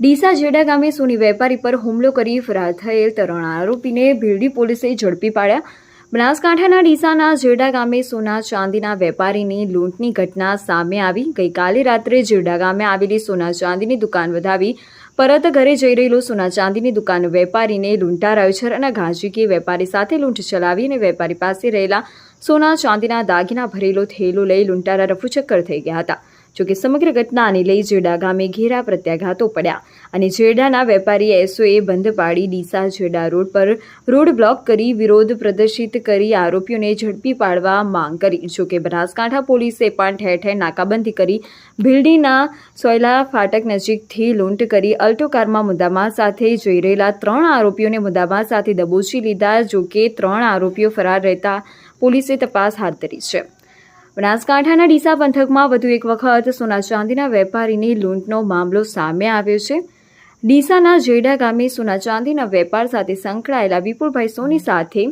ડીસા જેડા ગામે સોની વેપારી પર હુમલો કરી ફરાર થયેલ ત્રણ આરોપીને ભીલડી પોલીસે ઝડપી પાડ્યા. બનાસકાંઠાના ડીસાના જેડા ગામે સોના ચાંદીના વેપારીની લૂંટની ઘટના સામે આવી. ગઈકાલે રાત્રે જેડા ગામે આવેલી સોના ચાંદીની દુકાન વધાવી પરત ઘરે જઈ રહેલો સોના ચાંદીની દુકાન વેપારીને લૂંટારાયો છે અને ઘાજીકે વેપારી સાથે લૂંટ ચલાવી અને વેપારી પાસે રહેલા સોના ચાંદીના દાગીના ભરેલો થેલો લઈ લૂંટારા રફુચક્કર થઈ ગયા હતા. જોકે સમગ્ર ઘટનાને લઈ જેડા ગામે ઘેરા પ્રત્યાઘાતો પડ્યા અને જેડાના વેપારી એસઓએ બંધ પાડી ડીસા જેડા રોડ પર રોડ બ્લોક કરી વિરોધ પ્રદર્શિત કરી આરોપીઓને ઝડપી પાડવા માંગ કરી. જોકે બનાસકાંઠા પોલીસે પણ ઠેર ઠેર નાકાબંધી કરી ભીલડીના સોયલા ફાટક નજીકથી લૂંટ કરી અલ્ટો કારમાં મુદ્દામાલ સાથે જઈ રહેલા ત્રણ આરોપીઓને મુદ્દામાલ સાથે દબોચી લીધા, જોકે ત્રણ આરોપીઓ ફરાર રહેતા પોલીસે તપાસ હાથ ધરી છે. બનાસકાંઠાના ડીસા પંથકમાં વધુ એક વખત સોના ચાંદીના વેપારીની લૂંટનો મામલો સામે આવ્યો છે. ડીસાના જેડા ગામે સોના ચાંદીના વેપાર સાથે સંકળાયેલા વિપુલભાઈ સોની સાથે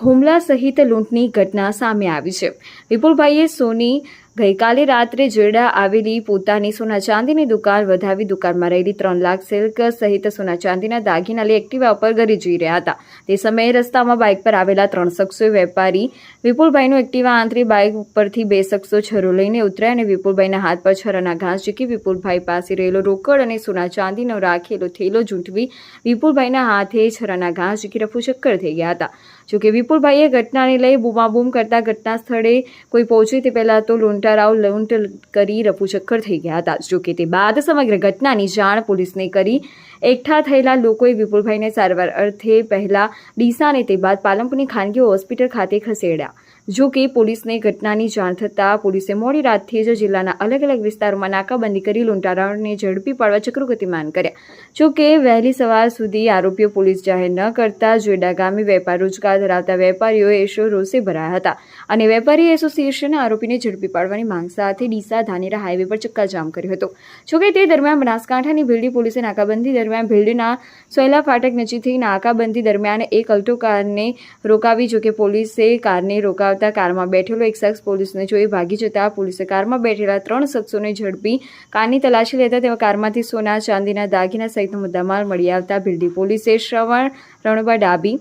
હુમલા સહિત લૂંટની ઘટના સામે આવી છે. વિપુલભાઈએ સોની ગઈકાલે રાત્રે જેડા આવેલી પોતાની સોના ચાંદીની દુકાન વધાવી દુકાનમાં રહેલી ત્રણ લાખ સિલ્ક સહિત સોના ચાંદીના દાગીના લઈ એક્ટિવા ઉપર ઘરે જઈ રહ્યા હતા. તે સમયે રસ્તામાં બાઇક પર આવેલા ત્રણ શખ્સોએ વેપારી વિપુલભાઈનું એક્ટિવા આંતરી બાઇક ઉપરથી બે શખ્સો છરો લઈને ઉતર્યા અને વિપુલભાઈના હાથ પર છરાના ઘાસ ઝીકી વિપુલભાઈ પાસે રહેલો રોકડ અને સોના ચાંદીનો રાખેલો થેલો ઝૂંટવી વિપુલભાઈના હાથે છરાના ઘાસ ઝીકી રફુચક્કર થઈ ગયા હતા. જોકે વિપુલભાઈએ ઘટનાને લઈ બૂમાબૂમ કરતા ઘટના સ્થળે કોઈ પહોંચે તે પહેલાં તો લૂંટારાઓ લૂંટ કરી રફુચક્કર થઈ ગયા હતા. જોકે તે બાદ સમગ્ર ઘટનાની જાણ પોલીસને કરી એકઠા થયેલા લોકોએ વિપુલભાઈને સારવાર અર્થે પહેલા ડીસા અને તે બાદ પાલનપુરની ખાનગી હોસ્પિટલ ખાતે ખસેડ્યા. જો કે પોલીસને ઘટનાની જાણ થતાં પોલીસે મોડી રાતથી જ જિલ્લાના અલગ અલગ વિસ્તારોમાં નાકાબંધી કરી લૂંટારાઓને ઝડપી પાડવા ચક્રો ગતિમાન કર્યા. જો કે વહેલી સવાર સુધી આરોપીઓ પોલીસ જાહેર ન કરતા જોડા ગામે વેપાર રોજગાર ધરાવતા વેપારીઓએ એશો રોષે ભરાયા હતા અને વેપારી એસોસિએશને આરોપીને ઝડપી પાડવાની માંગ સાથે ડીસા, ધાનેરા હાઈવે પર ચક્કાજામ કર્યો હતો. જોકે તે દરમિયાન બનાસકાંઠાની ભીલડી પોલીસે નાકાબંધી દરમિયાન ભીલડીના સોયલા ફાટક નજીકથી નાકાબંધી દરમિયાન એક અલ્ટો કારને રોકાવી જોકે પોલીસે કારને રોકાવતા કારમાં બેઠેલો એક શખ્સ પોલીસને જોઈ ભાગી જતા પોલીસે કારમાં બેઠેલા ત્રણ શખ્સોને ઝડપી કારની તલાશી લેતા તેમાં કારમાંથી સોના, ચાંદીના દાગીના સહિતનો મુદ્દામાલ મળી આવતા ભીલડી પોલીસે શ્રવણ રણુબા ડાબી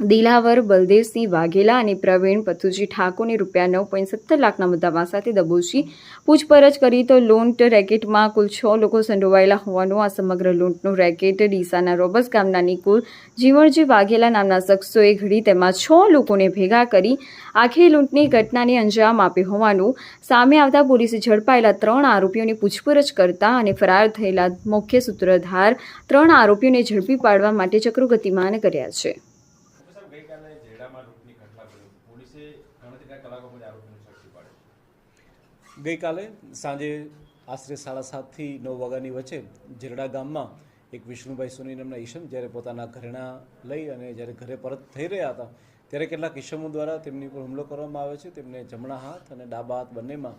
દિલાવર, બલદેવસિંહ વાઘેલા અને પ્રવીણ પથુજી ઠાકોરને રૂપિયા નવ પોઈન્ટ સત્તર લાખના મુદ્દામાં સાથે દબોચી પૂછપરછ કરી તો લૂંટ રેકેટમાં કુલ છ લોકો સંડોવાયેલા હોવાનું આ સમગ્ર લૂંટનું રેકેટ ડીસાના રોબસ ગામના નિકુલ જીવણજી વાઘેલા નામના શખ્સોએ ઘડી તેમાં છ લોકોને ભેગા કરી આખી લૂંટની ઘટનાને અંજામ આપ્યો હોવાનું સામે આવતા પોલીસે ઝડપાયેલા ત્રણ આરોપીઓની પૂછપરછ કરતા અને ફરાર થયેલા મુખ્ય સૂત્રધાર ત્રણ આરોપીઓને ઝડપી પાડવા માટે ચક્રો ગતિમાન કર્યા છે સાહેબ ગઈકાલે જેડામાં લૂંટની ઘટના બની પોલીસે ગણતરીના કલાકોમાં જ આરોપીને ઝડપી પાડ્યો ગઈકાલે સાંજે આશરે સાડા સાતથી નવ વાગ્યાની વચ્ચે જેરડા ગામમાં એક વિષ્ણુભાઈ સોની નામના ઈશમ જ્યારે પોતાના ઘરેણા લઈ અને જ્યારે ઘરે પરત થઈ રહ્યા હતા, ત્યારે કેટલાક ઈશમો દ્વારા તેમની પર હુમલો કરવામાં આવે છે. તેમને જમણા હાથ અને ડાબા હાથ બંનેમાં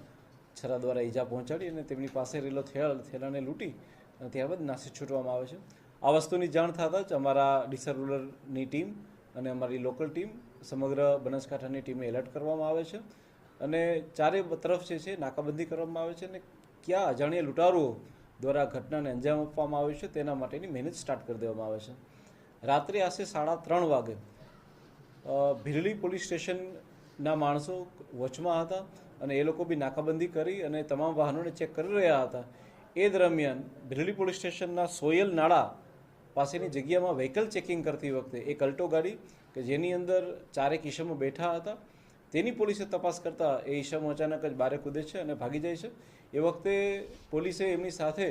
છરા દ્વારા ઈજા પહોંચાડી અને તેમની પાસે રહેલો થેલ, થેલાને લૂંટી અને ત્યારબાદ નાસી છૂટવામાં આવે છે. આ વસ્તુની જાણ થતાં જ અમારા ડીસા રૂરલની ટીમ અને અમારી લોકલ ટીમ સમગ્ર બનાસકાંઠાની ટીમે એલર્ટ કરવામાં આવે છે. અને ચારે તરફ જે છે નાકાબંધી કરવામાં આવે છે અને ક્યાં અજાણ્યા લૂંટારુઓ દ્વારા ઘટનાને અંજામ આપવામાં આવ્યો છે તેના માટેની મહેનત સ્ટાર્ટ કરી દેવામાં આવે છે. રાત્રે આશરે સાડા ત્રણ વાગે ભીરલી પોલીસ સ્ટેશનના માણસો વચમાં હતા અને એ લોકો બી નાકાબંધી કરી અને તમામ વાહનોને ચેક કરી રહ્યા હતા. એ દરમિયાન ભીલડી પોલીસ સ્ટેશનના સોયલ નાળા પાસેની જગ્યામાં વ્હીકલ ચેકિંગ કરતી વખતે એક અલ્ટો ગાડી કે જેની અંદર ચારેક ઈસમો બેઠા હતા તેની પોલીસે તપાસ કરતાં એ ઈશમ અચાનક જ બારે કૂદે છે અને ભાગી જાય છે. એ વખતે પોલીસે એમની સાથે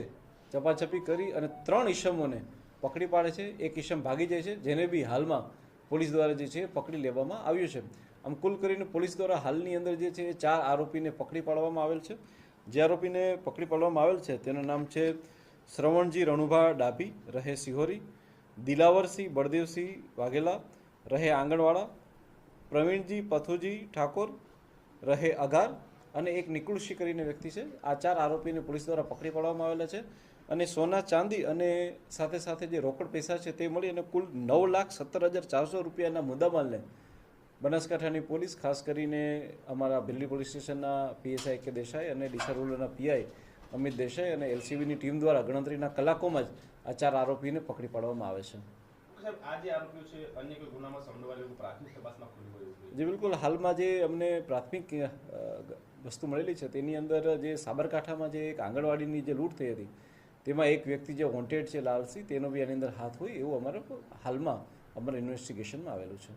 ચપાચપી કરી અને ત્રણ ઈસમોને પકડી પાડે છે. એક ઈશમ ભાગી જાય છે, જેને બી હાલમાં પોલીસ દ્વારા જે છે પકડી લેવામાં આવ્યું છે. આમ કુલ કરીને પોલીસ દ્વારા હાલની અંદર જે છે એ ચાર આરોપીને પકડી પાડવામાં આવેલ છે. જે આરોપીને પકડી પાડવામાં આવેલ છે, તેનું નામ છે શ્રવણજી રણુભા ડાભી, રહે સિહોરી, દિલાવરસિંહ બળદેવસિંહ વાઘેલા, રહે આંગણવાડા પ્રવીણજી, પથુજી, ઠાકોર રહે અઘાર અને એક નિકુળશી કરીને વ્યક્તિ છે. આ ચાર આરોપીને પોલીસ દ્વારા પકડી પાડવામાં આવેલા છે અને સોના ચાંદી અને સાથે સાથે જે રોકડ પૈસા છે તે મળી અને કુલ નવ લાખ સત્તર હજાર ચારસો રૂપિયાના મુદ્દામાલને બનાસકાંઠાની પોલીસ, ખાસ કરીને અમારા ભીલડી પોલીસ સ્ટેશનના પીએસઆઈ કે દેસાઈ અને ડીસા રૂલરના પીઆઈ અમિત દેસાઈ અને એલસીબીની ટીમ દ્વારા ગણતરીના કલાકોમાં જ આ ચાર આરોપીને પકડી પાડવામાં આવે છે. જે, બિલકુલ. હાલમાં જે અમને પ્રાથમિક વસ્તુ મળેલી છે, તેની અંદર જે સાબરકાંઠામાં જે એક આંગણવાડીની જે લૂંટ થઈ હતી, તેમાં એક વ્યક્તિ જે વોન્ટેડ છે લાલસી, તેનો બી એની અંદર હાથ હોય એવું અમારે હાલમાં અમારા ઇન્વેસ્ટિગેશનમાં આવેલું છે.